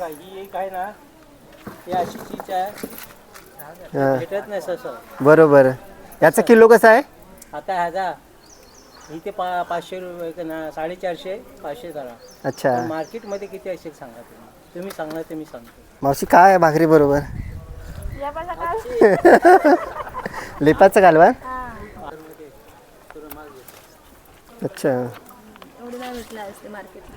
बघा ही एक आहे ना ही अशी चीज आहे. हा. भेटत नाही ससं बरोबर. याचा किलो कसा आहे? आता ह्याचा इथे पा पाचशे रुपये ना साडेचारशे पाचशे करा अच्छा. पण मार्केटमध्ये किती असेल सांगा तुम्ही. तुम्ही सांगा ते मी सांगतो. मावशी काय आहे भाकरी बरोबर? लेपाचं कालवा अच्छा. एवढं नाही भेटलं असते मार्केटला.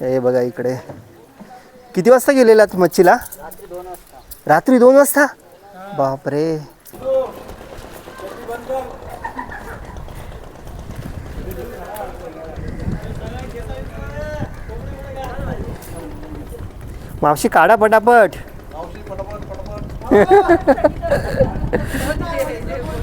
हे बघा इकडे. किती वाजता गेलेलात मच्छीला? रात्री दोन वाजता? बापरे. मावशी काढा पटापट.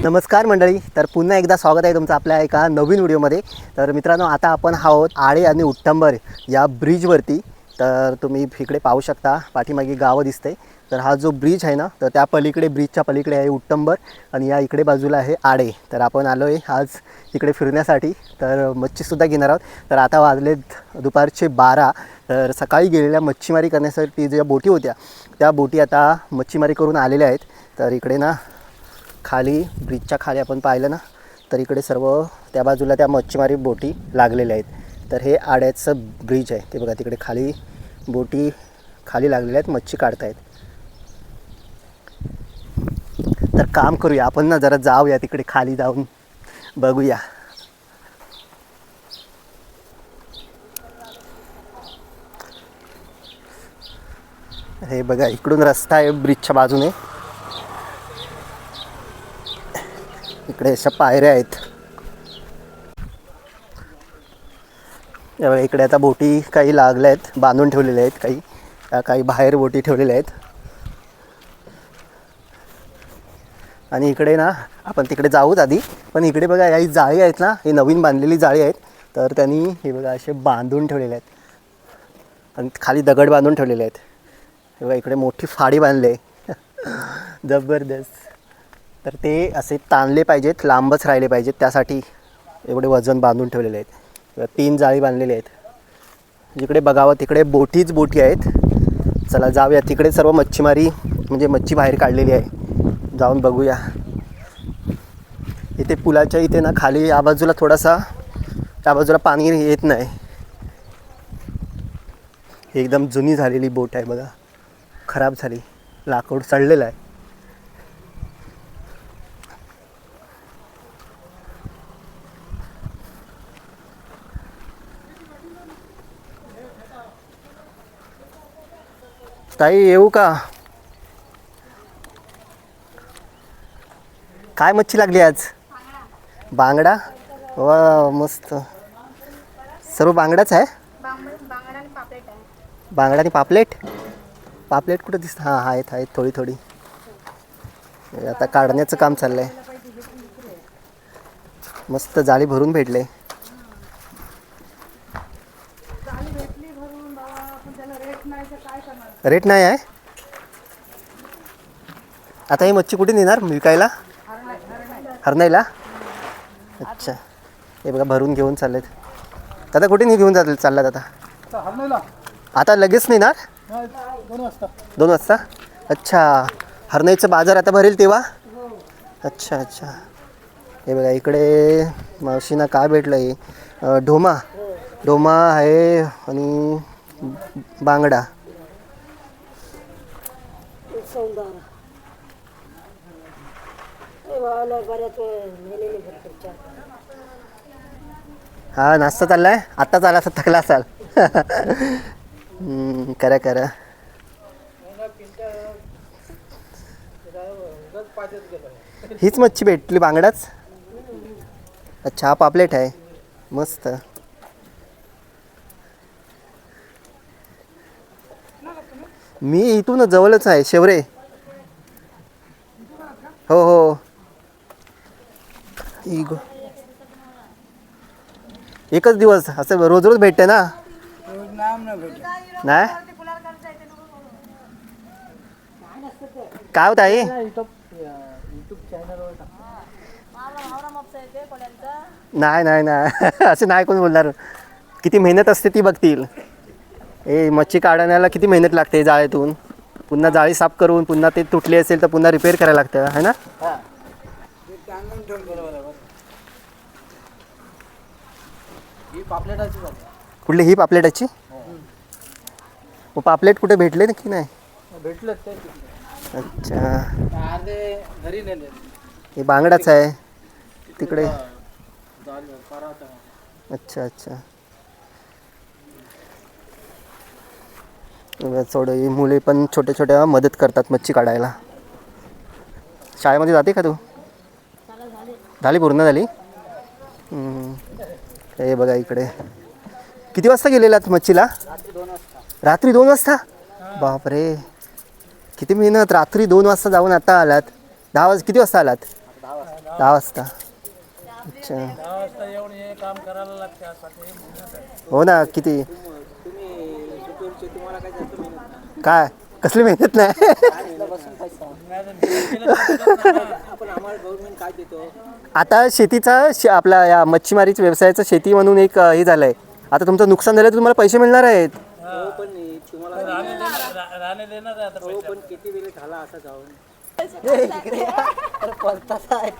नमस्कार मंडळी तर पुन्हा एकदा स्वागत आहे तुमचं आपल्या एका नवीन व्हिडिओमध्ये. तर मित्रांनो आता आपण आहोत आळे आणि उट्टंबर या ब्रिजवरती. तर तुम्ही इकडे पाहू शकता पाठीमागे गावं दिसते तर हा जो ब्रिज आहे ना तर त्या पलीकडे ब्रिजच्या पलीकडे आहे उट्टंबर आणि या इकडे बाजूला आहे आडे तर आपण आलो आहे आज इकडे फिरण्यासाठी तर मच्छीसुद्धा घेणार आहोत. तर आता वाजलेत दुपारचे बारा तर सकाळी गेलेल्या मच्छीमारी करण्यासाठी ज्या बोटी होत्या त्या बोटी आता मच्छीमारी करून आलेल्या आहेत. तर इकडे ना खाली ब्रिजच्या खाली आपण पाहिलं ना तर इकडे सर्व त्या बाजूला त्या मच्छीमारी बोटी लागलेल्या आहेत. तर हे आड्याचं ब्रिज आहे. ते बघा तिकडे खाली बोटी खाली लागलेल्या आहेत मच्छी काढतायत. तर काम करूया. आपण ना जरा जाऊया तिकडे खाली जाऊन. बघूया. हे बघा इकडून रस्ता आहे ब्रिजच्या बाजूने. इकडे अशा पायऱ्या आहेत. या इकडे आता बोटी काही लागल्या आहेत बांधून ठेवलेल्या आहेत काही. त्या काही बाहेर बोटी ठेवलेल्या आहेत. आणि इकडे ना आपण तिकडे जाऊच आधी. पण इकडे बघा या जाळी आहेत ना ही नवीन बांधलेली जाळी आहेत. तर त्यांनी हे बघा असे बांधून ठेवलेले आहेत. आणि खाली दगड बांधून ठेवलेले आहेत. हे बघा इकडे मोठी फाडी बांधली आहे. जबरदस्त. तर ते असे ताणले पाहिजेत लांबच राहिले पाहिजेत. त्यासाठी एवढे वजन बांधून ठेवलेले आहेत. किंवा तीन जाळी बांधलेले आहेत. जिकडे बघावं तिकडे बोटीच बोटी आहेत. चला जाऊया. तिकडे सर्व मच्छीमारी म्हणजे मच्छी बाहेर काढलेली आहे. जाऊन बघूया. इथे पुलाच्या इथे ना खाली या बाजूला थोडासा त्या बाजूला पाणी येत नाही. एकदम जुनी झालेली बोट आहे बघा. खराब झाली. लाकूड चढलेलं आहे. ताई येऊ का? काय मच्छी लागली आज? बांगडा? वा मस्त. सर्व बांगडाच आहे? बांगडा आणि पापलेट? पापलेट कुठं दिसतं? हां आहेत आहेत थोडी थोडी. आता काढण्याचं काम चाललं आहे मस्त जाळी भरून भेटले. रेट नाही आहे. आता ही मच्छी कुठे नेणार? विकायला? हरणाईला? अच्छा. हे बघा भरून घेऊन चाललेत. दादा कुठे नाही घेऊन जातील चाललात आता? आता लगेच नेणार? दोन वाजता? दोन वाजता अच्छा. हरणाईचं बाजार आता भरेल तेव्हा? अच्छा अच्छा. हे बघा इकडे मावशीना काय भेटलं आहे ढोमा. ढोमा आहे आणि बांगडा. हा नाश्ता चाललाय? आत्ता चाला असं थकला असाल. करा करा हीच मच्छी भेटली बांगडाच अच्छा हा पापलेट आहे. मस्त. मी इथून जवळच आहे शेवरे. हो हो. एकच दिवस असं रोज रोज भेटते ना? नाही? काय होत आहे नाही नाही नाही. असं नाही कोण बोलणार. किती मेहनत असते ती बघतील. ए मच्छी काढण्याला किती मेहनत लागते जाळीतून? पुन्हा जाळी साफ करून पुन्हा ते तुटली असेल तर पुन्हा रिपेअर करायला लागतं है ना? हां. ही कुठली ही पापलेटाची? मग पापलेट कुठे भेटले ना की नाही? भेटलं. अच्छा. अर्धे घरी नेले. हे बांगडाच आहे. तिकडे. अच्छा अच्छा. म्हणजे थोडं ही मुले पण छोट्या छोट्या मदत करतात मच्छी काढायला. शाळेमध्ये जाते का तू? झाली पूर्ण झाली? हे बघा इकडे. किती वाजता गेलेलात मच्छीला? रात्री दोन वाजता? बापरे. किती मेहनत रात्री दोन वाजता जाऊन आता आलात. दहा वाज किती वाजता आलात? दहा वाजता. अच्छा. हो ना किती? काय? कसली मेहनत नाही. आजला बसून पैसा आपण आम्हाला गव्हर्नमेंट काय देतो आता शेतीचा शे- आपला या मच्छीमारीच्या व्यवसायाचं शेती म्हणून एक हे झालंय. आता तुमचं नुकसान झालं तर तुम्हाला पैसे मिळणार आहेत. पण नाही, तुम्हाला राणे देणार आहे पण किती वेळ झाला असा जाऊन अरे पलताच आहे.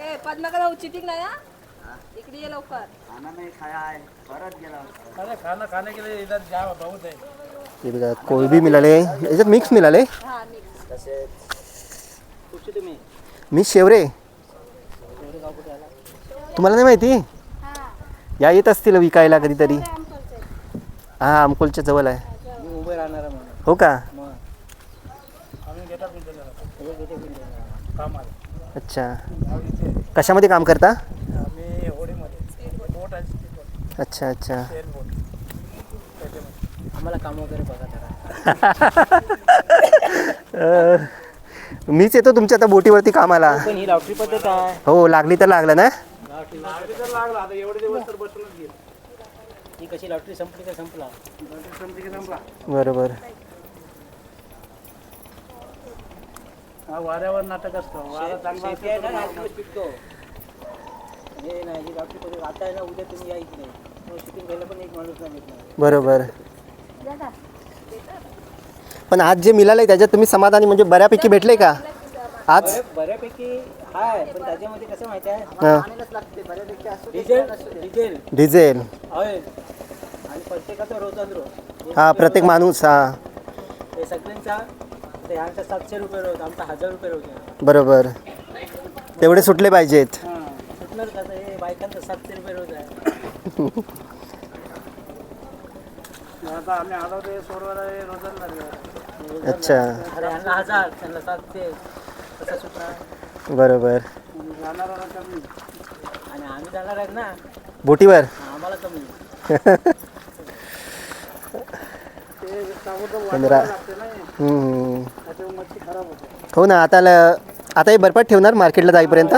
ए पद्माकडे चिटिंग नाही हा इकडे ये लवकर अरे खाना खाने के लिए इधर जा बहुत है. हे बघा कोळबी मिळाले याच्यात मिक्स मिळाले हा मी शेवरे। तुम्हाला नाही माहिती? हा। या येत असतील विकायला कधीतरी. हां अमकोलच्या जवळ आहे. हो का? अच्छा. कशामध्ये काम करता? अच्छा अच्छा. आम्हाला काम वगैरे बघा मीच येतो तुमच्या आता बोटीवरती कामाला. पण ही लॉटरी पद्धत आहे. हो लागली तर लागलं ना? लॉटरी तर लागला आता एवढे दिवस तर बसूनच गेल ही कशी लॉटरी संपली का संपला? बरोबर. हा वाऱ्यावर नाटक असतं. वारा चांगला शेती आहे ना पिकतो. हे नाही ही पद्धत आता आहे ना उद्या तुम्ही या इकडे शूटिंग घ्यायला पण एक माणूस नाही. बरोबर. पण आज जे मिळालंय त्याच्यात तुम्ही समाधानी म्हणजे बऱ्यापैकी भेटले का? आज? बऱ्या- बऱ्यापैकी आहे पण त्याच्यामध्ये कसं माहिती आहे? हां. Diesel diesel. डिझेल. ऑइल आणि प्रत्येकाचा रोजान रोज हा प्रत्येक माणूस हा. हे सगळ्यांचा आता ह्यांचा सातशे रुपये रोज आमचा हजार रुपये रोज आहे. बरोबर. तेवढे सुटले पाहिजेत. हां. सुटणार कसं हे बायकांचं सातशे रुपये रोज आहे आता आम्ही आलो ते सोडवायला रोजच अच्छा. बरोबर. बोटीवर? पंधरा. हो. ना आता आता हे बरपाट ठेवणार मार्केटला जाईपर्यंत?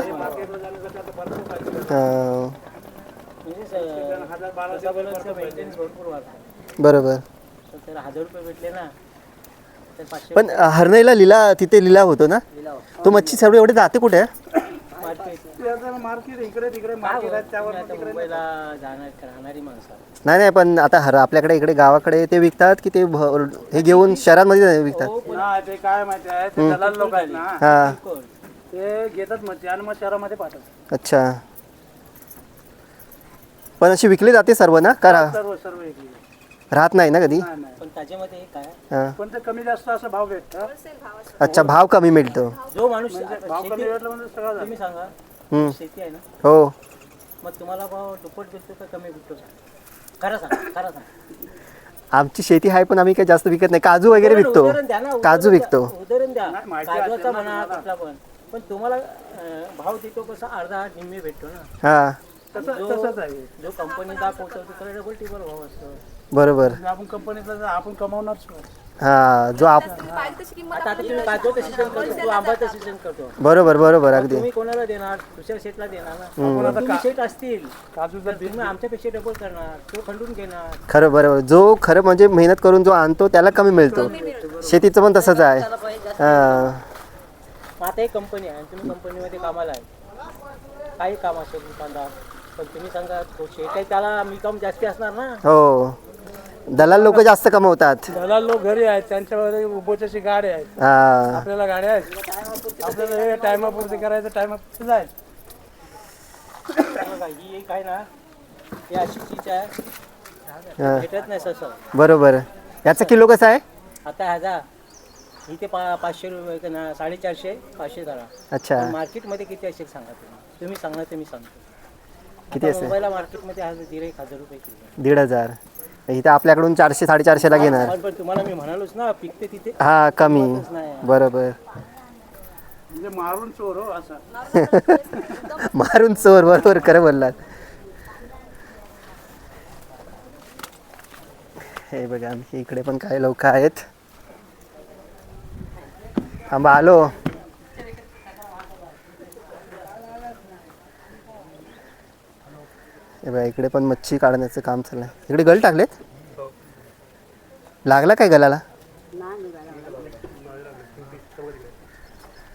हा, बरोबर. तर त्याला हजार रुपये भेटले ना तर पाचशे पण हरणईला लिला तिथे लिला होतो ना? तो मच्छी सर्व एवढे जाते कुठे? मार्केट. मार्केट इकडे तिकडे मार्केट आहे त्यावर मुंबईला जाणार राहणारी माणसं. नाही नाही पण आता हर आपल्याकडे इकडे गावाकडे ते विकतात की ते भ- हे घेऊन शहरांमध्ये विकतात? हा ते काय माहिती आहे ते दलाल लोक आहेत ना हा. ते घेतात मच्छी आणि मग शहरामध्ये पाठवतात. अच्छा. पण अशी विकली जाते सर्व ना? का रा- सर्व सर्व इकडे राहत नाही ना कधी? पण त्याच्यामध्ये काय? हा. पण ते कमी जास्त असं भाव भेटतं. अच्छा भाव कमी मिळतो. जो माणूस भाव कमी भेटला म्हणजे सगळं तुम्ही सांगा. हम्म. शेती आहे ना? हो. मग तुम्हाला भाव दुप्पट भेटतो का कमी भेटतो खरं सांग खरं सांग. आमची शेती आहे पण आम्ही काही जास्त विकत नाही. काजू वगैरे विकतो. उदाहरण द्या ना, उदाहरण काजू द्या. विकतो. उदाहरण द्या. काजूचा म्हणा कुठला पण. पण तुम्हाला अं, भाव देतो कसा अर्धा निम्मे भेटतो ना. हा. तसंच आहे. जो कंपनीला पोहोचवतो त्याला डबल टिबल भाव असतो. बरोबर. आपण कंपनीतला आपण कमावणार हा जो आप पाहिजे तशी किंमत आता आता तुम्ही काजूचं सीजन करतो तू आंब्याचं सीजन करतो. बरोबर बरोबर अगदी. तुम्ही कोणाला देणार? दुसऱ्या शेटला देणार ना? तुम्ही शेट असतील. काजू जर तुम्ही आमच्यापेक्षा डबल करणार. तो खंडून घेणार. खरं बरोबर. जो खरं म्हणजे मेहनत करून जो आणतो त्याला कमी मिळतो. शेतीचं पण तसंच आहे. हा. मग आता एक कंपनी आहे आणि तुम्ही कंपनीमध्ये कामाला आहे. काही काम असेल दुकानदार पण तुम्ही सांगा तो शेट आहे त्याला मी काम जास्ती असणार ना? हो. दलाल लोक जास्त कमवतात. दलाल लोक घरी आहेत त्यांच्यावर उभोच्याची गाड्या आहेत. हा. आपल्याला गाड्या आहेत. आपल्याला हे टायमापुरती करायचं टायमापुरती जायचं. बघा, ही एक आहे ना ही अशी चीज आहे. भेटत नाही ससं बरोबर. याचा किलो कसा आहे? आता ह्याचा इथे पा पाचशे रुपये का ना साडेचारशे पाचशे धरा अच्छा. मार्केटमध्ये किती असेल सांगा तुम्ही. तुम्ही सांगा ते मी सांगतो किती आता असेल? मुंबईला मार्केटमध्ये हा दीड एक हजार रुपये किलो दीड हजार. इथे आपल्याकडून चारशे साडेचारशेला घेणार. पण तुम्हाला मी म्हणालोच ना पिकते तिथे. हा कमी. बरोबर. म्हणजे मारून चोर हो असं. मारून चोर बरोबर खरं बोललात. हे बघा इकडे पण काही लोक आहेत. आंबा आलो. हे बघा इकडे पण मच्छी काढण्याचं काम चाललंय. इकडे गल टाकलेत? लागला काय गलाला?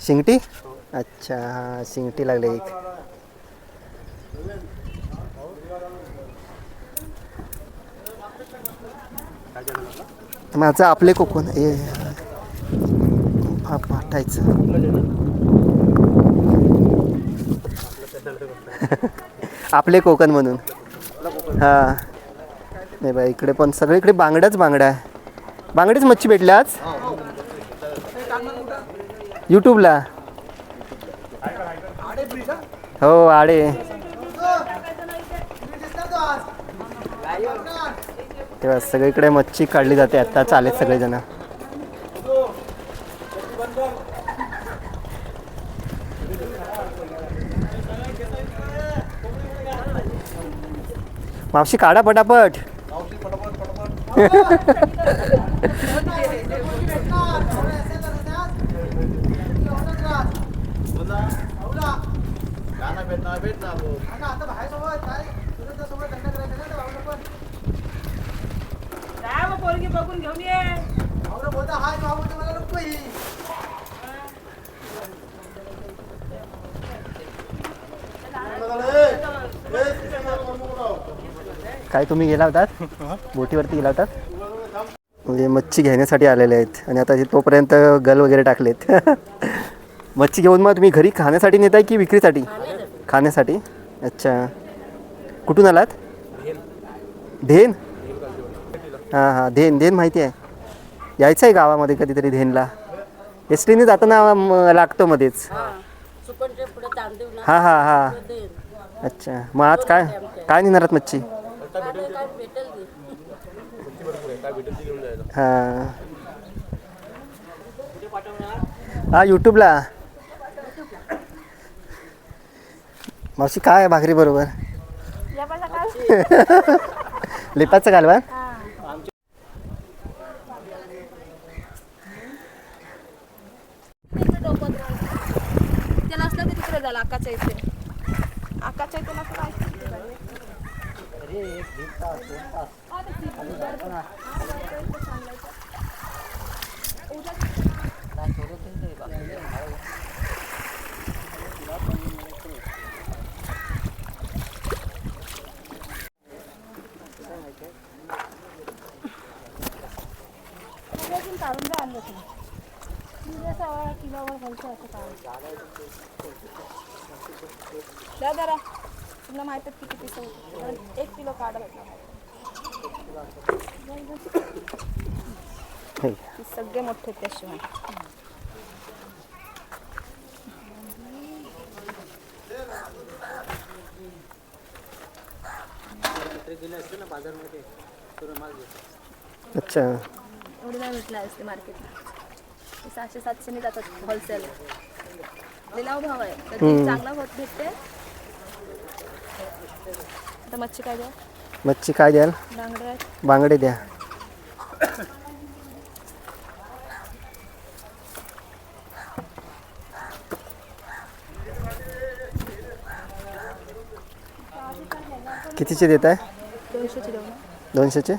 शिंगटी? अच्छा शिंगटी लागली एक. माझं आपले कोकण ए पाठायचं. आपले कोकण म्हणून. हा. नाही बाई इकडे पण सगळीकडे बांगड्याच बांगड्या आहे. बांगडीच मच्छी भेटल्या आज? यूट्यूबला हो आडे. तेव्हा सगळीकडे मच्छी काढली जाते आता चालेल सगळेजण. मावशी काढा पटापट. काय मग पोरगी बघून घेऊन ये. काय तुम्ही गेला होतात बोटीवरती गेला होतात म्हणजे मच्छी घेण्यासाठी आलेले आहेत. आणि आता तोपर्यंत गल वगैरे टाकलेत. मच्छी घेऊन मग तुम्ही घरी खाण्यासाठी नेताय की विक्रीसाठी? खाण्यासाठी? अच्छा. कुठून आलात? धेन. हां हां. धेन. धेन माहिती आहे. यायचं आहे गावामध्ये कधीतरी धेनला. एस टीने जाताना लागतो मध्येच. हां. हां हां अच्छा. मग आज काय? काय नेणार मच्छी? काय भेटेल ती. हां. हा यूट्यूबला मावशी काय आहे भाकरी बरोबर? या पासा काय? लिपाचं कालवा त्याला असलं की तिकडे झालं आकाच्या इथे. आकाच्या इथे नसलं काय द्या जरा तुला माहीत आहे किती पिसं होती कारण एक किलो काढा हे. सगळे मोठे त्याशिवाय. अच्छा. एवढी नाही भेटला असते मार्केटला सहाशे सातशेने जातात होलसेल लिलाव भाव आहे. तर चांगला होत भेटते. आता मच्छी काय द्या? मच्छी काय द्याल? बांगडे आहेत. बांगडे द्या. कितीचे देत आहे दोनशेची? दोनशेचे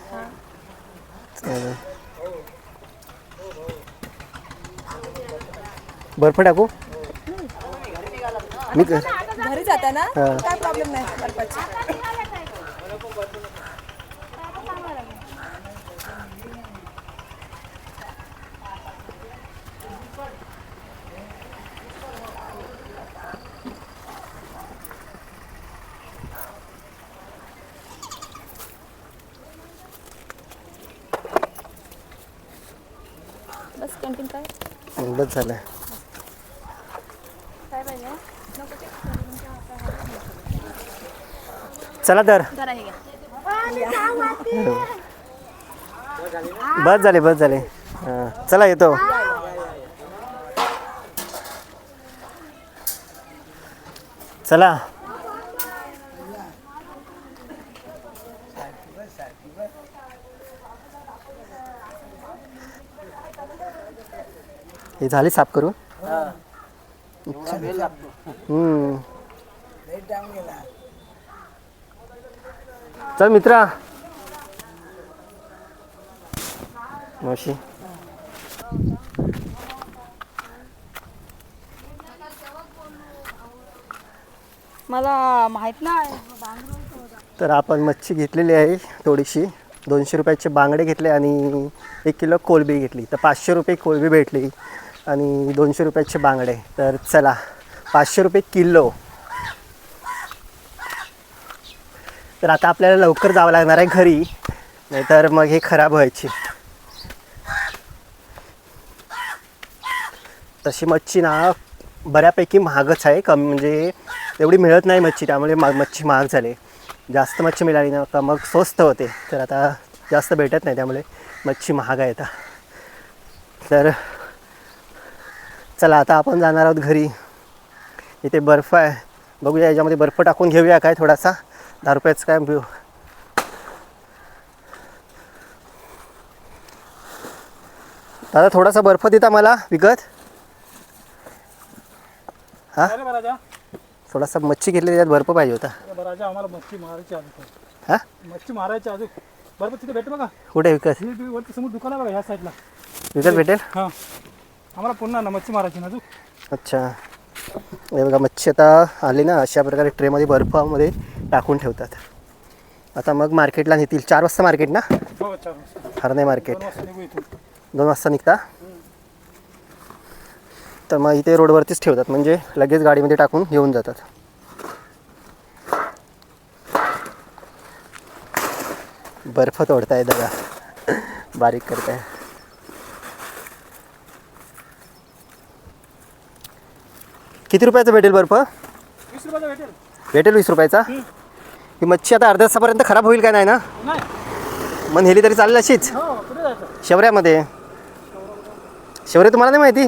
चालेल. बर्फ टाकू? मी घरी जाता ना हा. काय प्रॉब्लेम नाही बर्फाची? कंटिन्यू काय? बस झालं. चला तर. बस झाले बस झाले. चला येतो. चला. हे झाले साफ करून? हम्म. चल मित्रा. मावशी. मला माहीत नाही. तर आपण मच्छी घेतलेली आहे थोडीशी. दोनशे रुपयाचे बांगडे घेतले आणि एक किलो कोलबी घेतली. तर पाचशे रुपये कोलबी भेटली. आणि दोनशे रुपयाचे बांगडे. तर चला पाचशे रुपये किलो. तर आता आपल्याला लवकर जावं लागणार आहे घरी नाहीतर मग हे खराब व्हायची. तशी मच्छी ना बऱ्यापैकी महागच आहे कमी म्हणजे एवढी मिळत नाही मच्छी त्यामुळे मा मच्छी महाग झाली. जास्त मच्छी मिळाली ना का मग स्वस्त होते. तर आता जास्त भेटत नाही त्यामुळे मच्छी महाग आहे आता. तर चला आता आपण जाणार आहोत घरी. इथे बर्फ आहे. बघूया याच्यामध्ये बर्फ टाकून घेऊया काय थोडासा. दहा रुपयाचं काय घेऊ दादा थोडासा बर्फ देता मला विकत? हा? थोडासा मच्छी घेतली त्यात बर्फ पाहिजे होता. आम्हाला मच्छी मारायची अजून. हा? मच्छी मारायची अजून. बरोबर तिथे भेट बघा. कुठे विकत? दुकान आहे बघा ह्या साईडला. विकत भेटेल? हां. आम्हाला पुन्हा ना मच्छी मारायची ना तू अच्छा. हे बघा मच्छी आता आली ना अशा प्रकारे ट्रेमध्ये बर्फामध्ये टाकून ठेवतात. आता मग मार्केटला नेतील. चार वाजता मार्केट ना? हो चार वाजता. हरणे मार्केट वाजता दोन वाजता निघता? तर मग इथे रोडवरतीच ठेवतात. म्हणजे लगेच गाडीमध्ये टाकून घेऊन जातात. बर्फ तोडताय दादा बारीक करताय किती रुपयाचं भेटेल बर्फ? वीस रुपयाचा भेटेल. भेटेल वीस रुपयाचा? ही मच्छी आता अर्ध्या तासापर्यंत खराब होईल का नाही ना? मग नेली तरी चालेल अशीच? हो शौर्यामध्ये शौर्य तुम्हाला नाही माहिती?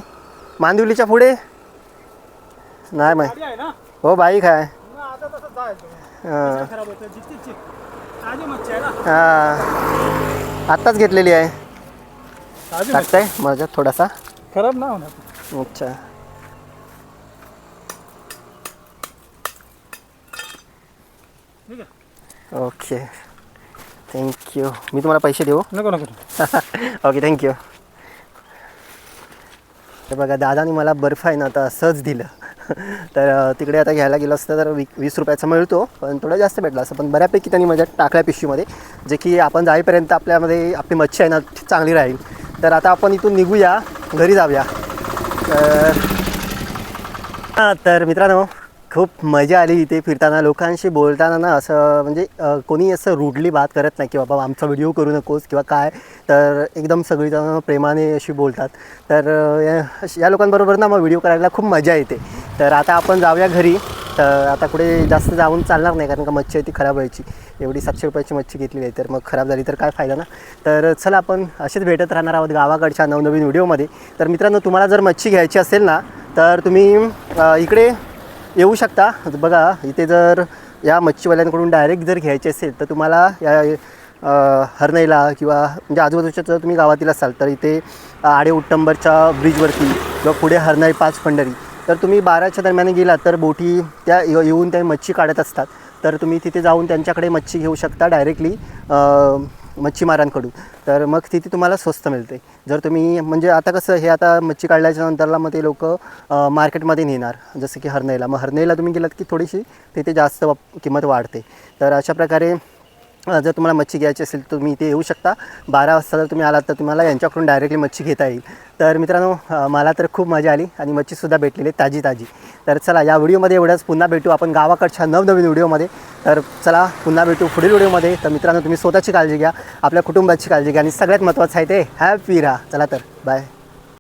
मांदिवलीच्या पुढे? नाही माहिती. हो बाईक आहे हां. आत्ताच घेतलेली आहे. टाकताय? माझ्यात थोडासा. खराब ना होणार. अच्छा. ठीक आहे ओके थँक्यू मी तुम्हाला पैसे देऊ? नको नको ओके थँक्यू तर बघा दादाने मला बर्फ आहे ना आता सहज दिलं. तर तिकडे आता घ्यायला गेलं असतं तर वी वीस रुपयाचा मिळतो पण थोडं जास्त भेटलं असं पण बऱ्यापैकी त्यांनी माझ्या टाकल्या पिशवीमध्ये जे की आपण जाईपर्यंत आपल्यामध्ये आपली मच्छी आहे ना चांगली राहील. तर आता आपण इथून निघूया घरी जाऊया. तर हां तर मित्रांनो खूप मजा आली इथे फिरताना. लोकांशी बोलताना ना असं म्हणजे कोणी असं रुडली बात करत नाही की बाबा आमचा व्हिडिओ करू नकोस किंवा काय. तर एकदम सगळीजण प्रेमाने अशी बोलतात. तर या- या लोकांबरोबर ना मग व्हिडिओ करायला खूप मजा येते. तर आता आपण जाऊया घरी. तर आता कुठे जास्त जाऊन चालणार नाही कारण का मच्छी आहे ती खराब व्हायची. एवढी सातशे रुपयाची मच्छी घेतली आहे. तर मग खराब झाली तर काय फायदा ना? तर चला आपण असेच भेटत राहणार आहोत गावाकडच्या नवनवीन व्हिडिओमध्ये तर मित्रांनो तुम्हाला जर मच्छी घ्यायची असेल ना तर तुम्ही इकडे येऊ शकता. बघा इथे जर या मच्छीवाल्यांकडून डायरेक्ट जर घ्यायची असेल तर तुम्हाला या हरणईला हरनईला किंवा म्हणजे आजूबाजूच्या जर तुम्ही गावातील असाल तर इथे आडे उट्टंबरच्या ब्रिजवरती किंवा पुढे हरनाई पाच पंढरी. तर तुम्ही बाराच्या दरम्यान गेलात तर बोटी त्या येऊन त्या मच्छी काढत असतात. तर तुम्ही तिथे जाऊन त्यांच्याकडे मच्छी घेऊ शकता डायरेक्टली मच्छीमारांकडून. तर मग तिथे तुम्हाला स्वस्त मिळते. जर तुम्ही म्हणजे आता कसं हे आता मच्छी काढल्याच्या नंतरला मग ते लोक मार्केटमध्ये नेणार. जसं की हरनेला. मग हरनेला तुम्ही गेलात की थोडीशी तिथे जास्त किंमत वाढते. तर अशा प्रकारे जर तुम्हाला मच्छी घ्यायची असेल तर तुम्ही इथे येऊ शकता. बारा वाजता जर तुम्ही आलात तर तुम्हाला यांच्याकडून डायरेक्टली मच्छी घेता येईल. तर मित्रांनो मला तर खूप मजा आली आणि मच्छीसुद्धा भेटलेली ताजी ताजी तर चला या व्हिडिओमध्ये एवढंच. पुन्हा भेटू आपण गावाकडच्या नवनवीन व्हिडिओमध्ये. तर चला पुन्हा भेटू पुढील व्हिडिओमध्ये. तर मित्रांनो तुम्ही स्वतःची काळजी घ्या आपल्या कुटुंबाची काळजी घ्या आणि सगळ्यात महत्त्वाचं आहे ते हॅपी राहा. चला तर बाय